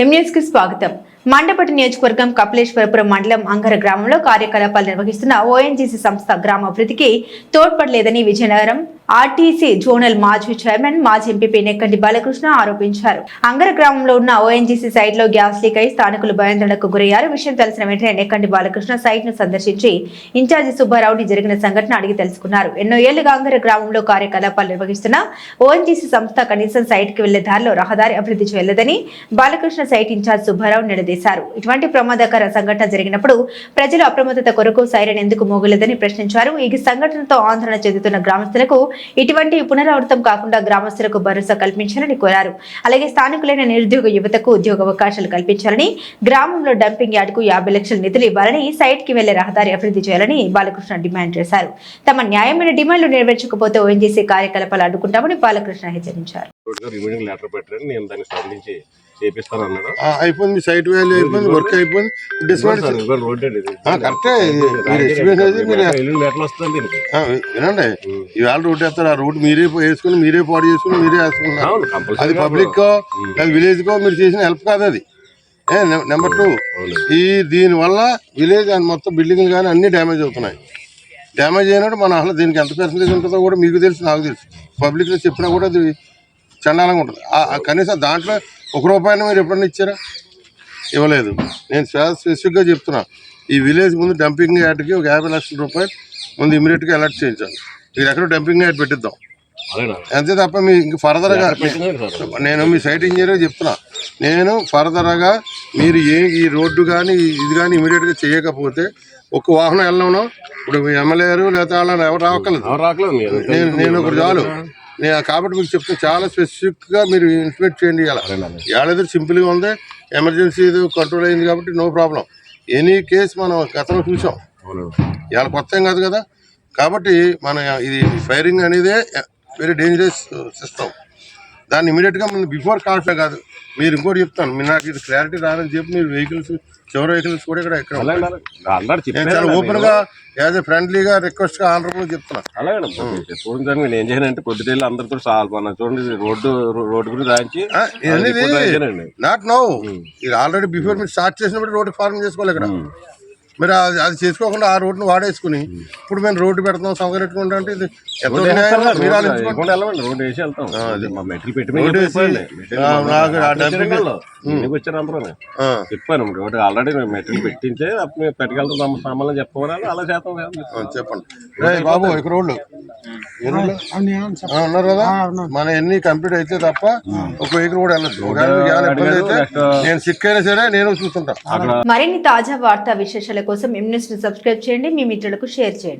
ఎంఎస్కి స్వాగతం. మండపటి నియోజకవర్గం కపిలేశ్వరపురం మండలం అంగర గ్రామంలో కార్యకలాపాలు నిర్వహిస్తున్న ఓఎన్జీసీ సంస్థ గ్రామాభివృద్ధికి తోడ్పడలేదని విజయనగరం ఆర్టీసీ జోనల్ మాజీ చైర్మన్ మాజీ ఎంపీ నెక్కంటి బాలకృష్ణ ఆరోపించారు. అంగర గ్రామంలో ఉన్న ఓఎన్జీసీ సైట్లో గ్యాస్ లీక్ అయి స్థానికులు భయాందోళనకు గురయ్యారు. విషయం తెలిసిన వెంటనే నెక్కంటి బాలకృష్ణ సైట్ను సందర్శించి ఇన్ఛార్జి సుబ్బారావుని జరిగిన సంఘటన అడిగి తెలుసుకున్నారు. ఎన్నో ఏళ్ళుగా అంగర గ్రామంలో కార్యకలాపాలు నిర్వహిస్తున్న ఓఎన్జీసీ సంస్థ కనీసం సైట్కి వెళ్ళే దారిలో రహదారి అభివృద్ధి చేయలేదని బాలకృష్ణ సైట్ ఇన్ఛార్జ్ సుబ్బారావు నిలదీశారు. ఇటువంటి ప్రమాదకర సంఘటన జరిగినప్పుడు ప్రజలు అప్రమత్తత కొరకు సైరన్ ఎందుకు మోగలేదని ప్రశ్నించారు. ఈ సంఘటనతో ఆందోళన చెందుతున్న గ్రామస్తులకు ఇటువంటి పునరావృతం కాకుండా గ్రామస్తులకు భరోసా కల్పించాలని కోరారు. అలాగే స్థానికులైన నిరుద్యోగ యువతకు ఉద్యోగ అవకాశాలు కల్పించాలని గ్రామంలో డంపింగ్ యార్డుకు యాభై లక్షల నిధులు ఇవ్వాలని సైట్కి వెళ్ళే రహదారి అభివృద్ధి చేయాలని బాలకృష్ణ డిమాండ్ చేశారు. తమ న్యాయమైన డిమాండ్లు నెరవేర్చకపోతే ఓఎన్జీసీ కార్యకలాపాలు అడ్డుకుంటామని బాలకృష్ణ హెచ్చరించారు. రిమైనింగ్ లెటర్ పెట్టారని నేను దాన్ని స్పందించి చేపిస్తాను అన్నాడు. అయిపోయింది సైట్ వాల్యూ అయిపోయింది వర్క్ అయిపోయింది. ఇదిగో రోడ్ అండి కరెక్టే. ఎట్లా వస్తుంది దీనికి. వినండి. ఇవాళ రూట్ వేస్తారు ఆ రూట్ మీరే వేసుకుని మీరే పాడు చేసుకుని మీరే వేసుకున్నారు. అది పబ్లిక్ కో అది విలేజ్ కో మీరు చేసిన హెల్ప్ కాదు అది. ఏ నెంబర్ టూ ఈ దీని వల్ల విలేజ్ మొత్తం బిల్డింగ్లు కానీ అన్ని డ్యామేజ్ అవుతున్నాయి. డ్యామేజ్ అయినప్పుడు మన అసలు దీనికి ఎంత పర్సెంటేజ్ ఉంటుందో కూడా మీకు తెలుసు నాకు తెలుసు. పబ్లిక్లో చెప్పినా కూడా అది చండాలంగా ఉంటుంది. కనీసం దాంట్లో ఒక రూపాయిని మీరు ఎప్పుడన్నా ఇచ్చారా? ఇవ్వలేదు. నేను స్పెసిఫిక్గా చెప్తున్నా. ఈ విలేజ్ ముందు డంపింగ్ యార్డ్కి ఒక యాభై లక్షల రూపాయలు ముందు ఇమీడియట్గా అలర్ట్ చేయించాలి. మీరు ఎక్కడ డంపింగ్ యార్డ్ పెట్టిద్దాం. అంతే తప్ప మీ ఇంక ఫర్దర్గా నేను మీ సైట్ ఇంజనీర్ చెప్తున్నా. నేను ఫర్దర్గా మీరు ఏ ఈ రోడ్డు కానీ ఇది కానీ ఇమీడియట్గా చేయకపోతే ఒక వాహనం వెళ్ళను ఇప్పుడు ఎమ్మెల్యే గారు లేదా వాళ్ళని ఎవరు రావక్కర్లేదు. నేను నేను ఒకటి చాలు. నేను కాబట్టి మీకు చెప్తాను చాలా స్పెసిఫిక్గా మీరు ఇన్స్పెక్ట్ చేయండి ఇలా. ఏడాది సింపుల్గా ఉంది. ఎమర్జెన్సీ ఇది కంట్రోల్ అయింది కాబట్టి నో ప్రాబ్లం ఎనీ కేసు మనం గతంలో చూసాం. ఇవాళ కొత్త ఏం కాదు కదా. కాబట్టి మన ఇది ఫైరింగ్ అనేదే వెరీ డేంజరస్ సిస్టమ్ దాన్ని ఇమీడియట్గా మనం బిఫోర్ కాల్ఫే కాదు. మీరు ఇంకోటి చెప్తాను. మీరు నాకు ఇది క్లారిటీ రాదని చెప్పి మీరు వెహికల్స్ చివరి వెహికల్స్ కూడా ఇక్కడ ఎక్కడ నేను చాలా ఓపెన్గా యాజ్ ఎ ఫ్రెండ్లీగా రిక్వెస్ట్గా ఆనరబుల్ చెప్తున్నా. అలాగే చూడండి నేను ఏం చేయనంటే పొద్దుటేళ్ళు అందరితో అన్న చూడండి రోడ్డు రోడ్డు గురించి రాయించి నాట్ నో ఇది? ఆల్రెడీ బిఫోర్ మీరు స్టార్ట్ చేసినప్పుడు రోడ్డు ఫార్మ్ చేసుకోవాలి ఇక్కడ. మీరు అది అది చేసుకోకుండా ఆ రోడ్డును వాడేసుకుని ఇప్పుడు మేము రోడ్డు పెడతాం సౌకర్యం అంటే ఇది ఎంత న్యాయం మీరు ఆలోచించుకోండి. లేకుండా వెళ్ళమండి రోడ్డు వేసి వెళ్తాం. మా మెటీరియల్ పెట్టి రోడ్డు వేసి, ఆ, నాకు ఆ డబ్బింగ్ ఇంటికి వచ్చారు అందరూ ఆ, చెప్పాను రోడ్డు ఆల్రెడీ మెటీరియల్ పెట్టించే అప్పుడు మేము పెట్టుకెళ్తాం తమ సామాన్లు చెప్పమని అలా చేస్తాం కదా. ఆ, చెప్పండి. రే బాబు ఇక్కడ రోడ్లు ఉన్నారు కదా? మన ఎన్ని కంప్లీట్ అయితే తప్ప ఒక వెహికల్ కూడా వెళ్ళదు. ఇబ్బంది అయితే నేను సిక్ అయినా సరే నేను చూస్తుంటా. మరిన్ని తాజా వార్తా విశేషాల కోసం సబ్స్క్రైబ్ చేయండి మీ మిత్రులకు షేర్ చేయండి.